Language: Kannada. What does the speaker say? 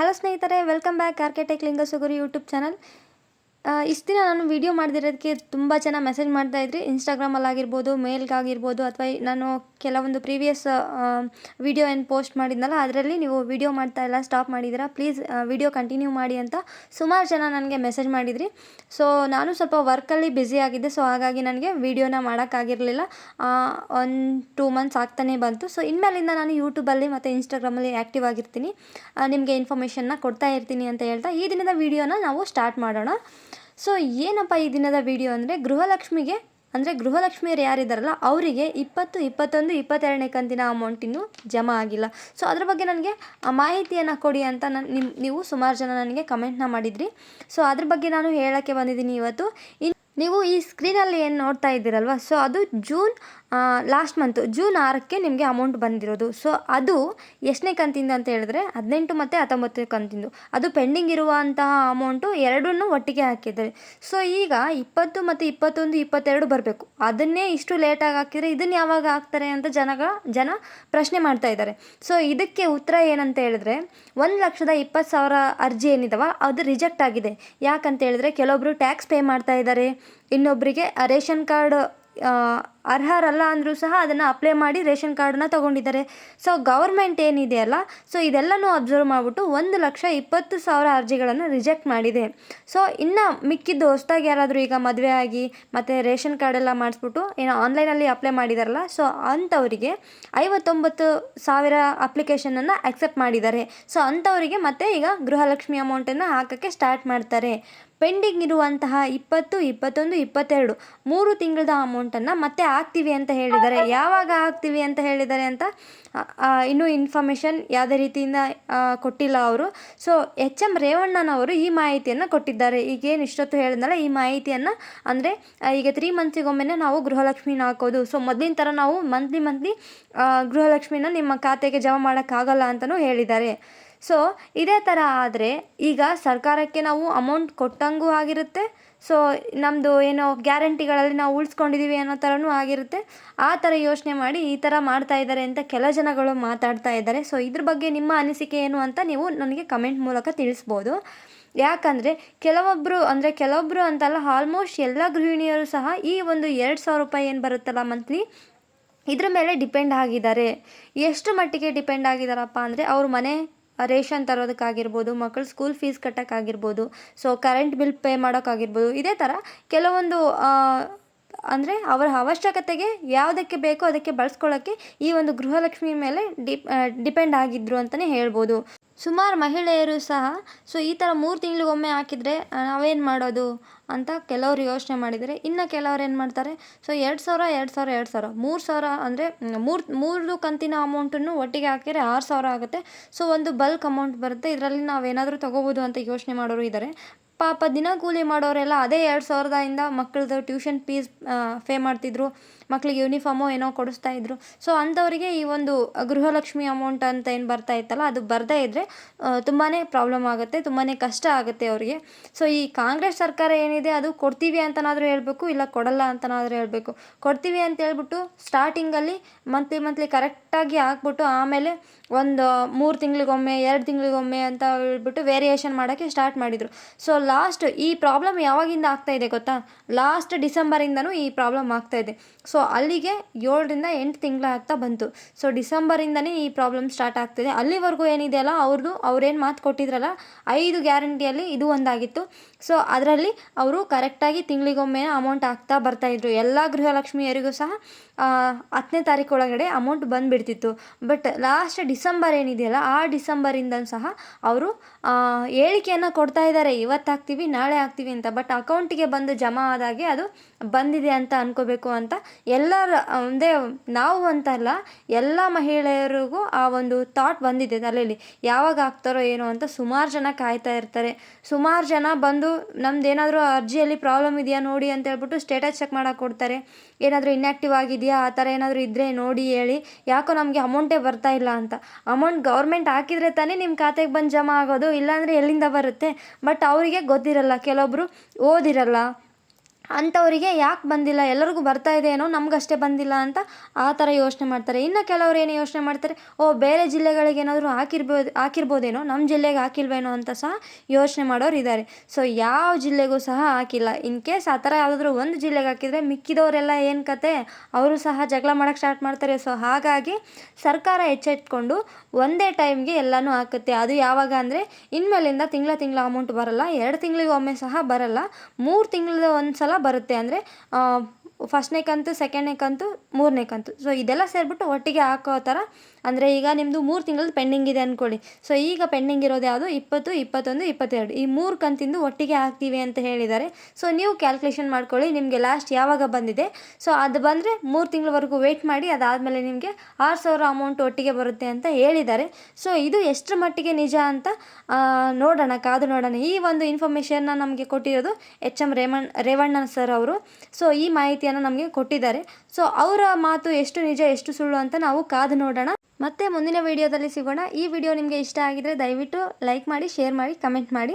ಹಲೋ ಸ್ನೇಹಿತರೆ welcome back architect Lingasuguri YouTube channel ಇಷ್ಟು ದಿನ ನಾನು ವೀಡಿಯೋ ಮಾಡದಿರೋದಕ್ಕೆ ತುಂಬ ಜನ ಮೆಸೇಜ್ ಮಾಡ್ತಾ ಇದ್ರಿ. ಇನ್ಸ್ಟಾಗ್ರಾಮಲ್ಲಿ ಆಗಿರ್ಬೋದು ಮೇಲ್ಗಾಗಿರ್ಬೋದು ಅಥವಾ ನಾನು ಕೆಲವೊಂದು ಪ್ರೀವಿಯಸ್ ವೀಡಿಯೋ ಏನು ಪೋಸ್ಟ್ ಮಾಡಿದ್ನಲ್ಲ, ಅದರಲ್ಲಿ ನೀವು ವಿಡಿಯೋ ಮಾಡ್ತಾ ಇಲ್ಲ ಸ್ಟಾಪ್ ಮಾಡಿದ್ದೀರಾ ಪ್ಲೀಸ್ ವೀಡಿಯೋ ಕಂಟಿನ್ಯೂ ಮಾಡಿ ಅಂತ ಸುಮಾರು ಜನ ನನಗೆ ಮೆಸೇಜ್ ಮಾಡಿದ್ರಿ. ಸೊ ನಾನು ಸ್ವಲ್ಪ ವರ್ಕಲ್ಲಿ ಬ್ಯುಸಿ ಆಗಿದ್ದೆ ಸೊ ಹಾಗಾಗಿ ನನಗೆ ವೀಡಿಯೋನ ಮಾಡೋಕ್ಕಾಗಿರಲಿಲ್ಲ ಒನ್ ಟೂ ಮಂತ್ಸ್ ಆಗ್ತಾನೆ ಬಂತು. ಸೊ ಇನ್ಮೇಲಿಂದ ನಾನು ಯೂಟ್ಯೂಬಲ್ಲಿ ಮತ್ತು ಇನ್ಸ್ಟಾಗ್ರಾಮಲ್ಲಿ ಆ್ಯಕ್ಟಿವ್ ಆಗಿರ್ತೀನಿ. ನಿಮಗೆ ಇನ್ಫಾರ್ಮೇಷನ್ನ ಕೊಡ್ತಾ ಇರ್ತೀನಿ ಅಂತ ಹೇಳ್ತಾ ಈ ದಿನದ ವೀಡಿಯೋನ ನಾವು ಸ್ಟಾರ್ಟ್ ಮಾಡೋಣ. ಸೊ ಏನಪ್ಪ ಈ ದಿನದ ವಿಡಿಯೋ ಅಂದರೆ ಗೃಹಲಕ್ಷ್ಮಿಗೆ, ಅಂದರೆ ಗೃಹಲಕ್ಷ್ಮಿಯರು ಯಾರಿದ್ದಾರಲ್ಲ ಅವರಿಗೆ ಇಪ್ಪತ್ತು, ಇಪ್ಪತ್ತೊಂದು, ಇಪ್ಪತ್ತೆರಡನೇ ಕಂತಿನ ಅಮೌಂಟ್ ಇನ್ನೂ ಜಮಾ ಆಗಿಲ್ಲ. ಸೊ ಅದ್ರ ಬಗ್ಗೆ ನನಗೆ ಮಾಹಿತಿಯನ್ನು ಕೊಡಿ ಅಂತ ನಾನು ನಿಮ್ಮ ನೀವು ಸುಮಾರು ಜನ ನನಗೆ ಕಮೆಂಟ್ನ ಮಾಡಿದ್ರಿ. ಸೊ ಅದ್ರ ಬಗ್ಗೆ ನಾನು ಹೇಳೋಕ್ಕೆ ಬಂದಿದ್ದೀನಿ ಇವತ್ತು. ಇನ್, ನೀವು ಈ ಸ್ಕ್ರೀನಲ್ಲಿ ಏನು ನೋಡ್ತಾ ಇದ್ದೀರಲ್ವ, ಸೊ ಅದು ಜೂನ್ ಲಾಸ್ಟ್ ಮಂತು ಜೂನ್ ಆರಕ್ಕೆ ನಿಮಗೆ ಅಮೌಂಟ್ ಬಂದಿರೋದು. ಸೊ ಅದು ಎಷ್ಟನೇ ಕಂತಿಂದ ಅಂತ ಹೇಳಿದ್ರೆ, ಹದಿನೆಂಟು ಮತ್ತು ಹತ್ತೊಂಬತ್ತು ಕಂತಿಂದು. ಅದು ಪೆಂಡಿಂಗ್ ಇರುವಂತಹ ಅಮೌಂಟು ಎರಡನ್ನು ಒಟ್ಟಿಗೆ ಹಾಕಿದ್ದಾರೆ ಸೊ ಈಗ ಇಪ್ಪತ್ತು ಮತ್ತು ಇಪ್ಪತ್ತೊಂದು, ಇಪ್ಪತ್ತೆರಡು ಬರಬೇಕು. ಅದನ್ನೇ ಇಷ್ಟು ಲೇಟಾಗಿ ಹಾಕಿದರೆ ಇದನ್ನು ಯಾವಾಗ ಹಾಕ್ತಾರೆ ಅಂತ ಜನಗ, ಜನ ಪ್ರಶ್ನೆ ಮಾಡ್ತಾ ಇದ್ದಾರೆ. ಸೊ ಇದಕ್ಕೆ ಉತ್ತರ ಏನಂತ ಹೇಳಿದ್ರೆ, ಒಂದು ಲಕ್ಷದ ಇಪ್ಪತ್ತು ಸಾವಿರ ಅರ್ಜಿ ಏನಿದಾವ, ಅದು ರಿಜೆಕ್ಟ್ ಆಗಿದೆ. ಯಾಕಂತ ಹೇಳಿದ್ರೆ ಕೆಲವೊಬ್ಬರು ಟ್ಯಾಕ್ಸ್ ಪೇ ಮಾಡ್ತಾ ಇದ್ದಾರೆ. ಇನ್ನೊಬ್ಬರಿಗೆ ರೇಷನ್ ಕಾರ್ಡ್ ಅರ್ಹರಲ್ಲ ಅಂದರೂ ಸಹ ಅದನ್ನು ಅಪ್ಲೈ ಮಾಡಿ ರೇಷನ್ ಕಾರ್ಡನ್ನ ತೊಗೊಂಡಿದ್ದಾರೆ. ಸೊ ಗೌರ್ಮೆಂಟ್ ಏನಿದೆಯಲ್ಲ ಸೊ ಇದೆಲ್ಲನೂ ಅಬ್ಸರ್ವ್ ಮಾಡಿಬಿಟ್ಟು ಒಂದು ಲಕ್ಷ ಇಪ್ಪತ್ತು ಸಾವಿರ ಅರ್ಜಿಗಳನ್ನು ರಿಜೆಕ್ಟ್ ಮಾಡಿದೆ. ಸೊ ಇನ್ನು ಮಿಕ್ಕಿದ್ದು ಹೊಸ್ದಾಗಿ ಯಾರಾದರೂ ಈಗ ಮದುವೆ ಆಗಿ ಮತ್ತು ರೇಷನ್ ಕಾರ್ಡೆಲ್ಲ ಮಾಡಿಸ್ಬಿಟ್ಟು ಏನೋ ಆನ್ಲೈನಲ್ಲಿ ಅಪ್ಲೈ ಮಾಡಿದಾರಲ್ಲ ಸೊ ಅಂಥವರಿಗೆ ಐವತ್ತೊಂಬತ್ತು ಸಾವಿರ ಅಪ್ಲಿಕೇಶನನ್ನು ಅಕ್ಸೆಪ್ಟ್ ಮಾಡಿದ್ದಾರೆ. ಸೊ ಅಂಥವರಿಗೆ ಮತ್ತೆ ಈಗ ಗೃಹಲಕ್ಷ್ಮಿ ಅಮೌಂಟನ್ನು ಹಾಕೋಕ್ಕೆ ಸ್ಟಾರ್ಟ್ ಮಾಡ್ತಾರೆ. ಪೆಂಡಿಂಗ್ ಇರುವಂತಹ ಇಪ್ಪತ್ತು, ಇಪ್ಪತ್ತೊಂದು, ಇಪ್ಪತ್ತೆರಡು, ಮೂರು ತಿಂಗಳದ ಅಮೌಂಟನ್ನು ಮತ್ತೆ ಹಾಕ್ತೀವಿ ಅಂತ ಹೇಳಿದ್ದಾರೆ. ಯಾವಾಗ ಆಗ್ತೀವಿ ಅಂತ ಹೇಳಿದ್ದಾರೆ ಅಂತ ಇನ್ನೂ ಇನ್ಫಾರ್ಮೇಷನ್ ಯಾವುದೇ ರೀತಿಯಿಂದ ಕೊಟ್ಟಿಲ್ಲ ಅವರು. ಸೊ ಎಚ್ ಎಂ ರೇವಣ್ಣನವರು ಈ ಮಾಹಿತಿಯನ್ನು ಕೊಟ್ಟಿದ್ದಾರೆ. ಈಗೇನು ಇಷ್ಟೊತ್ತು ಹೇಳಿದ್ನಲ್ಲ ಈ ಮಾಹಿತಿಯನ್ನು ಅಂದರೆ ಈಗ ತ್ರೀ ಮಂತ್ಸಿಗೊಮ್ಮೆ ನಾವು ಗೃಹಲಕ್ಷ್ಮಿನ ಹಾಕೋದು. ಸೊ ಮೊದಲಿನ ಥರ ನಾವು ಮಂತ್ಲಿ ಮಂತ್ಲಿ ಗೃಹಲಕ್ಷ್ಮಿನ ನಿಮ್ಮ ಖಾತೆಗೆ ಜಮಾ ಮಾಡೋಕ್ಕಾಗಲ್ಲ ಅಂತಲೂ ಹೇಳಿದ್ದಾರೆ. ಸೊ ಇದೇ ಥರ ಆದರೆ ಈಗ ಸರ್ಕಾರಕ್ಕೆ ನಾವು ಅಮೌಂಟ್ ಕೊಟ್ಟಂಗೂ ಆಗಿರುತ್ತೆ. ಸೊ ನಮ್ಮದು ಏನೋ ಗ್ಯಾರಂಟಿಗಳಲ್ಲಿ ನಾವು ಉಳಿಸ್ಕೊಂಡಿದ್ದೀವಿ ಅನ್ನೋ ಥರನೂ ಆಗಿರುತ್ತೆ. ಆ ಥರ ಯೋಚನೆ ಮಾಡಿ ಈ ಥರ ಮಾಡ್ತಾ ಇದ್ದಾರೆ ಅಂತ ಕೆಲ ಜನಗಳು ಮಾತಾಡ್ತಾ ಇದ್ದಾರೆ. ಸೊ ಇದ್ರ ಬಗ್ಗೆ ನಿಮ್ಮ ಅನಿಸಿಕೆ ಏನು ಅಂತ ನೀವು ನನಗೆ ಕಮೆಂಟ್ ಮೂಲಕ ತಿಳಿಸ್ಬೋದು. ಯಾಕಂದರೆ ಕೆಲವೊಬ್ಬರು ಅಂದರೆ ಕೆಲವೊಬ್ಬರು ಅಂತಲ್ಲ ಆಲ್ಮೋಸ್ಟ್ ಎಲ್ಲ ಗೃಹಿಣಿಯರು ಸಹ ಈ ಒಂದು ಎರಡು ಸಾವಿರ ರೂಪಾಯಿ ಏನು ಬರುತ್ತಲ್ಲ ಮಂತ್ಲಿ ಇದ್ರ ಮೇಲೆ ಡಿಪೆಂಡ್ ಆಗಿದ್ದಾರೆ. ಎಷ್ಟು ಮಟ್ಟಿಗೆ ಡಿಪೆಂಡ್ ಆಗಿದ್ದಾರಪ್ಪ ಅಂದರೆ ಅವ್ರ ಮನೆ ರೇಷನ್ ತರೋದಕ್ಕಾಗಿರ್ಬೋದು ಮಕ್ಕಳ ಸ್ಕೂಲ್ ಫೀಸ್ ಕಟ್ಟೋಕ್ಕಾಗಿರ್ಬೋದು ಸೊ ಕರೆಂಟ್ ಬಿಲ್ ಪೇ ಮಾಡೋಕ್ಕಾಗಿರ್ಬೋದು, ಇದೇ ಥರ ಕೆಲವೊಂದು ಅಂದರೆ ಅವರ ಅವಶ್ಯಕತೆಗೆ ಯಾವುದಕ್ಕೆ ಬೇಕೋ ಅದಕ್ಕೆ ಬಳಸ್ಕೊಳ್ಳೋಕ್ಕೆ ಈ ಒಂದು ಗೃಹಲಕ್ಷ್ಮಿ ಮೇಲೆ ಡಿಪ್ ಡಿಪೆಂಡ್ ಆಗಿದ್ರು ಅಂತಲೇ ಹೇಳ್ಬೋದು. ಸುಮಾರು ಮಹಿಳೆಯರು ಸಹ ಸೊ ಈ ಥರ ಮೂರು ತಿಂಗಳಿಗೊಮ್ಮೆ ಹಾಕಿದರೆ ನಾವೇನು ಮಾಡೋದು? ಅಂತ ಕೆಲವರು ಯೋಚನೆ ಮಾಡಿದರೆ ಇನ್ನು ಕೆಲವ್ರು ಏನು ಮಾಡ್ತಾರೆ? ಸೊ ಎರಡು ಸಾವಿರ ಎರಡು ಸಾವಿರ ಎರಡು ಸಾವಿರ. ಮೂರು ಸಾವಿರ ಅಂದರೆ ಮೂರು ಮೂರು ಕಂತಿನ ಅಮೌಂಟನ್ನು ಒಟ್ಟಿಗೆ ಹಾಕಿದರೆ ಆರು ಸಾವಿರ ಆಗುತ್ತೆ. ಸೊ ಒಂದು ಬಲ್ಕ್ ಅಮೌಂಟ್ ಬರುತ್ತೆ. ಇದರಲ್ಲಿ ನಾವೇನಾದರೂ ತೊಗೋಬೋದು ಅಂತ ಯೋಚನೆ ಮಾಡೋರು ಇದ್ದಾರೆ ಪಾಪ ದಿನ ಕೂಲಿ ಮಾಡೋರೆಲ್ಲ ಅದೇ ಎರಡು ಸಾವಿರದಿಂದ ಮಕ್ಕಳದು ಟ್ಯೂಷನ್ ಫೀಸ್ ಫೇ ಮಾಡ್ತಿದ್ರು. ಮಕ್ಕಳಿಗೆ ಯೂನಿಫಾರ್ಮು ಏನೋ ಕೊಡಿಸ್ತಾ ಇದ್ರು. ಸೊ ಅಂಥವರಿಗೆ ಈ ಒಂದು ಗೃಹಲಕ್ಷ್ಮಿ ಅಮೌಂಟ್ ಅಂತ ಏನು ಬರ್ತಾ ಇತ್ತಲ್ಲ, ಅದು ಬರದೇ ಇದ್ದರೆ ತುಂಬಾ ಪ್ರಾಬ್ಲಮ್ ಆಗುತ್ತೆ ತುಂಬಾ ಕಷ್ಟ ಆಗುತ್ತೆ ಅವರಿಗೆ. ಸೊ ಈ ಕಾಂಗ್ರೆಸ್ ಸರ್ಕಾರ ಏನಿದೆ ಅದು ಕೊಡ್ತೀವಿ ಅಂತನಾದರೂ ಹೇಳಬೇಕು, ಇಲ್ಲ ಕೊಡಲ್ಲ ಅಂತನಾದರೂ ಹೇಳಬೇಕು. ಕೊಡ್ತೀವಿ ಅಂತ ಹೇಳ್ಬಿಟ್ಟು ಸ್ಟಾರ್ಟಿಂಗಲ್ಲಿ ಮಂತ್ಲಿ ಮಂತ್ಲಿ ಕರೆಕ್ಟಾಗಿ ಹಾಕ್ಬಿಟ್ಟು ಆಮೇಲೆ ಒಂದು ಮೂರು ತಿಂಗಳಿಗೊಮ್ಮೆ, ಎರಡು ತಿಂಗಳಿಗೊಮ್ಮೆ ಅಂತ ಹೇಳ್ಬಿಟ್ಟು ವೇರಿಯೇಷನ್ ಮಾಡೋಕ್ಕೆ ಸ್ಟಾರ್ಟ್ ಮಾಡಿದರು. ಸೊ ಲಾಸ್ಟ್ ಈ ಪ್ರಾಬ್ಲಮ್ ಯಾವಾಗಿಂದ ಆಗ್ತಾ ಇದೆ ಗೊತ್ತಾ? ಲಾಸ್ಟ್ ಡಿಸೆಂಬರಿಂದನೂ ಈ ಪ್ರಾಬ್ಲಮ್ ಆಗ್ತಾ ಇದೆ. ಸೊ ಅಲ್ಲಿಗೆ ಏಳರಿಂದ ಎಂಟು ತಿಂಗಳ ಆಗ್ತಾ ಬಂತು. ಸೊ ಡಿಸೆಂಬರಿಂದನೇ ಈ ಪ್ರಾಬ್ಲಮ್ ಸ್ಟಾರ್ಟ್ ಆಗ್ತಿದೆ ಅಲ್ಲಿವರೆಗೂ ಏನಿದೆಯಲ್ಲ ಅವ್ರದ್ದು ಅವ್ರೇನು ಮಾತು ಕೊಟ್ಟಿದ್ರಲ್ಲ, ಐದು ಗ್ಯಾರಂಟಿಯಲ್ಲಿ ಇದು ಒಂದಾಗಿತ್ತು. ಸೊ ಅದರಲ್ಲಿ ಅವರು ಕರೆಕ್ಟಾಗಿ ತಿಂಗಳಿಗೊಮ್ಮೆ ಅಮೌಂಟ್ ಹಾಕ್ತಾ ಬರ್ತಾಯಿದ್ರು ಎಲ್ಲ ಗೃಹಲಕ್ಷ್ಮಿಯರಿಗೂ ಸಹ ಹತ್ತನೇ ತಾರೀಕು ಒಳಗಡೆ ಅಮೌಂಟ್ ಬಂದುಬಿಡ್ತಿತ್ತು. ಬಟ್ ಲಾಸ್ಟ್ ಡಿಸೆಂಬರ್ ಏನಿದೆಯಲ್ಲ, ಆ ಡಿಸೆಂಬರಿಂದ ಸಹ ಅವರು ಹೇಳಿಕೆಯನ್ನು ಕೊಡ್ತಾ ಇದ್ದಾರೆ. ಇವತ್ತು ಹಾಕ್ತೀವಿ, ನಾಳೆ ಹಾಕ್ತೀವಿ ಅಂತ. ಬಟ್ ಅಕೌಂಟಿಗೆ ಬಂದು ಜಮಾ ಆದಾಗೆ ಅದು ಬಂದಿದೆ ಅಂತ ಅನ್ಕೋಬೇಕು ಅಂತ ಎಲ್ಲರ, ಒಂದೇ ನಾವು ಅಂತಲ್ಲ, ಎಲ್ಲ ಮಹಿಳೆಯರಿಗೂ ಆ ಒಂದು ಥಾಟ್ ಬಂದಿದೆ ತಲೆಯಲ್ಲಿ ಯಾವಾಗ ಹಾಕ್ತಾರೋ ಏನೋ ಅಂತ ಸುಮಾರು ಜನ ಕಾಯ್ತಾ ಇರ್ತಾರೆ. ಸುಮಾರು ಜನ ಬಂದು ನಮ್ದು ಏನಾದರೂ ಅರ್ಜಿಯಲ್ಲಿ ಪ್ರಾಬ್ಲಮ್ ಇದೆಯಾ ನೋಡಿ ಅಂತ ಹೇಳ್ಬಿಟ್ಟು ಸ್ಟೇಟಸ್ ಚೆಕ್ ಮಾಡೋಕೆ ಕೊಡ್ತಾರೆ. ಏನಾದರೂ ಇನ್ಯಾಕ್ಟಿವ್ ಆಗಿದೆಯಾ? ಆ ಥರ ಏನಾದರೂ ಇದ್ದರೆ ನೋಡಿ ಹೇಳಿ. ಯಾಕೋ ನಮಗೆ ಅಮೌಂಟೇ ಬರ್ತಾ ಇಲ್ಲ ಅಂತ. ಅಮೌಂಟ್ ಗೌರ್ಮೆಂಟ್ ಹಾಕಿದರೆ ತಾನೇ ನಿಮ್ಮ ಖಾತೆಗೆ ಬಂದು ಜಮಾ ಆಗೋದು, ಇಲ್ಲಾಂದರೆ ಎಲ್ಲಿಂದ ಬರುತ್ತೆ? ಬಟ್ ಅವರಿಗೆ ಗೊತ್ತಿರಲ್ಲ. ಕೆಲವೊಬ್ಬರು ಓದಿರಲ್ಲ. ಅಂಥವರಿಗೆ ಯಾಕೆ ಬಂದಿಲ್ಲ, ಎಲ್ಲರಿಗೂ ಬರ್ತಾ ಇದೆ ಏನೋ ನಮಗಷ್ಟೇ ಬಂದಿಲ್ಲ ಅಂತ ಆ ಥರ ಯೋಚನೆ ಮಾಡ್ತಾರೆ. ಇನ್ನು ಕೆಲವ್ರು ಏನು ಯೋಚನೆ ಮಾಡ್ತಾರೆ, ಓ, ಬೇರೆ ಜಿಲ್ಲೆಗಳಿಗೆ ಏನಾದರೂ ಹಾಕಿರ್ಬೋದು, ಹಾಕಿರ್ಬೋದೇನೋ ನಮ್ಮ ಜಿಲ್ಲೆಗೆ ಹಾಕಿಲ್ವೇನೋ ಅಂತ ಸಹ ಯೋಚನೆ ಮಾಡೋರು ಇದ್ದಾರೆ ಸೊ ಯಾವ ಜಿಲ್ಲೆಗೂ ಸಹ ಹಾಕಿಲ್ಲ. ಇನ್ ಕೇಸ್ ಆ ಥರ ಯಾವುದಾದ್ರೂ ಒಂದು ಜಿಲ್ಲೆಗೆ ಹಾಕಿದರೆ ಮಿಕ್ಕಿದವರೆಲ್ಲ ಏನು ಕತೆ, ಅವರು ಸಹ ಜಗಳ ಮಾಡೋಕ್ಕೆ ಸ್ಟಾರ್ಟ್ ಮಾಡ್ತಾರೆ. ಸೊ ಹಾಗಾಗಿ ಸರ್ಕಾರ ಎಚ್ಚೆತ್ಕೊಂಡು ಒಂದೇ ಟೈಮ್ಗೆ ಎಲ್ಲನೂ ಹಾಕುತ್ತೆ. ಅದು ಯಾವಾಗ ಅಂದರೆ, ಇನ್ಮೇಲಿಂದ ತಿಂಗಳ ತಿಂಗಳ ಅಮೌಂಟ್ ಬರಲ್ಲ. ಎರಡು ತಿಂಗಳಿಗೊಮ್ಮೆ ಸಹ ಬರಲ್ಲ. ಮೂರು ತಿಂಗಳ ಒಂದು ಸಲ ಬರುತ್ತೆ ಅಂದರೆ ಫಸ್ಟ್ನೇ ಕಂತು ಸೆಕೆಂಡ್ನೇ ಕಂತು ಮೂರನೇ ಕಂತು. ಸೊ ಇದೆಲ್ಲ ಸೇರಿಬಿಟ್ಟು ಒಟ್ಟಿಗೆ ಹಾಕೋ ಥರ ಅಂದರೆ ಈಗ ನಿಮ್ಮದು ಮೂರು ತಿಂಗಳದ್ದು ಪೆಂಡಿಂಗ್ ಇದೆ ಅಂದ್ಕೊಳ್ಳಿ ಸೊ ಈಗ ಪೆಂಡಿಂಗ್ ಇರೋದು ಯಾವುದು? ಇಪ್ಪತ್ತು, ಇಪ್ಪತ್ತೊಂದು, ಇಪ್ಪತ್ತೆರಡು. ಈ ಮೂರು ಕಂತಿಂದು ಒಟ್ಟಿಗೆ ಹಾಕ್ತೀವಿ ಅಂತ ಹೇಳಿದ್ದಾರೆ. ಸೊ ನೀವು ಕ್ಯಾಲ್ಕುಲೇಷನ್ ಮಾಡ್ಕೊಳ್ಳಿ, ನಿಮಗೆ ಲಾಸ್ಟ್ ಯಾವಾಗ ಬಂದಿದೆ. ಸೊ ಅದು ಬಂದರೆ ಮೂರು ತಿಂಗಳವರೆಗೂ ವೆಯ್ಟ್ ಮಾಡಿ, ಅದಾದಮೇಲೆ ನಿಮಗೆ ಆರು ಸಾವಿರ ಅಮೌಂಟ್ ಒಟ್ಟಿಗೆ ಬರುತ್ತೆ ಅಂತ ಹೇಳಿದ್ದಾರೆ. ಸೊ ಇದು ಎಷ್ಟರ ಮಟ್ಟಿಗೆ ನಿಜ ಅಂತ ನೋಡೋಣ, ಕಾದು ನೋಡೋಣ. ಈ ಒಂದು ಇನ್ಫಾರ್ಮೇಷನ್ನ ನಮಗೆ ಕೊಟ್ಟಿರೋದು ಎಚ್ ಎಂ ರೇಮಣ್ ರೇವಣ್ಣ ಸರ್ ಅವರು. ಸೊ ಈ ಮಾಹಿತಿಯನ್ನು ನಮಗೆ ಕೊಟ್ಟಿದ್ದಾರೆ. ಸೊ ಅವರ ಮಾತು ಎಷ್ಟು ನಿಜ, ಎಷ್ಟು ಸುಳ್ಳು ಅಂತ ನಾವು ಕಾದು ನೋಡೋಣ. ಮತ್ತೆ ಮುಂದಿನ ವಿಡಿಯೋದಲ್ಲಿ ಸಿಗೋಣ. ಈ ವಿಡಿಯೋ ನಿಮಗೆ ಇಷ್ಟ ಆಗಿದ್ರೆ ದಯವಿಟ್ಟು ಲೈಕ್ ಮಾಡಿ ಶೇರ್ ಮಾಡಿ ಕಮೆಂಟ್ ಮಾಡಿ.